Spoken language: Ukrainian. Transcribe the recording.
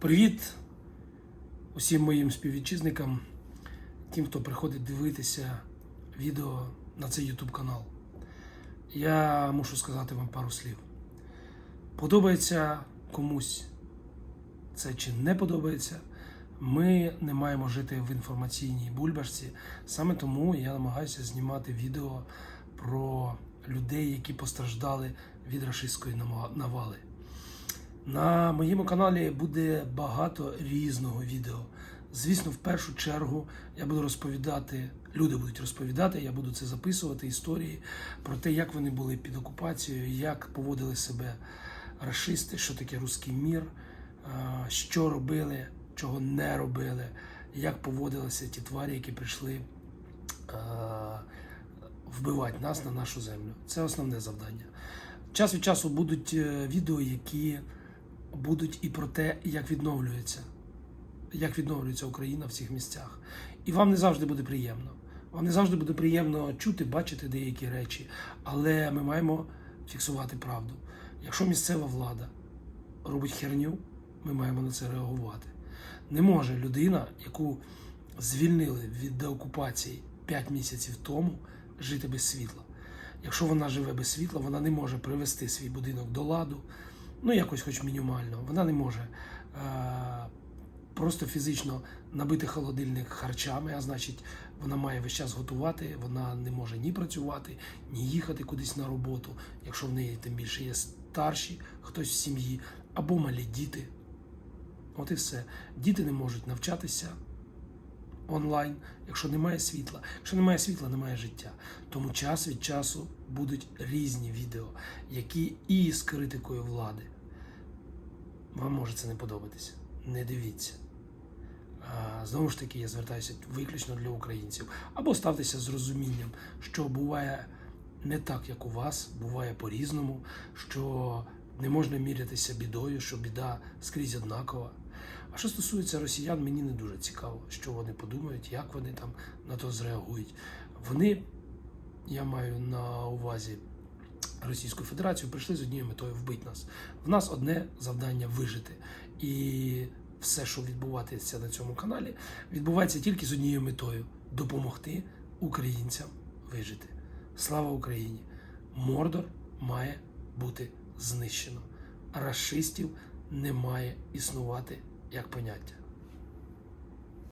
Привіт усім моїм співвітчизникам, тим, хто приходить дивитися відео на цей YouTube канал. Я мушу сказати вам пару слів. Подобається комусь це чи не подобається. Ми не маємо жити в інформаційній бульбашці. Саме тому я намагаюся знімати відео про людей, які постраждали від рашистської навали. На моєму каналі буде багато різного відео. Звісно, в першу чергу я буду розповідати, люди будуть розповідати, я буду це записувати історії про те, як вони були під окупацією, як поводили себе рашисти, що таке руський мір, е, що робили, чого не робили, як поводилися ті тварі, які прийшли е, вбивати нас на нашу землю. Це основне завдання. Час від часу будуть е, відео, які будуть і про те, як відновлюється, як відновлюється Україна в цих місцях. І вам не завжди буде приємно. Вам не завжди буде приємно чути, бачити деякі речі, але ми маємо фіксувати правду. Якщо місцева влада робить херню, ми маємо на це реагувати. Не може людина, яку звільнили від деокупації 5 місяців тому, жити без світла. Якщо вона живе без світла, вона не може привести свій будинок до ладу, ну якось хоч мінімально. Вона не може е- просто фізично набити холодильник харчами, а значить, вона має весь час готувати, вона не може ні працювати, ні їхати кудись на роботу, якщо в неї тим більше є старші, хтось в сім'ї, або малі діти. От і все. Діти не можуть навчатися онлайн, якщо немає світла. Якщо немає світла, немає життя. Тому час від часу будуть різні відео, які і з критикою влади. Вам може це не подобатися. Не дивіться. А, Знову ж таки, я звертаюся виключно для українців. Або ставтеся з розумінням, що буває не так, як у вас, буває по-різному, що не можна мірятися бідою, що біда скрізь однакова. А що стосується росіян, мені не дуже цікаво, що вони подумають, як вони там на то зреагують. Вони, я маю на увазі Російську Федерацію, прийшли з однією метою вбити нас. В нас одне завдання вижити. І все, що відбувається на цьому каналі, відбувається тільки з однією метою допомогти українцям вижити. Слава Україні! Мордор має бути знищено. Рашистів не має існувати як поняття.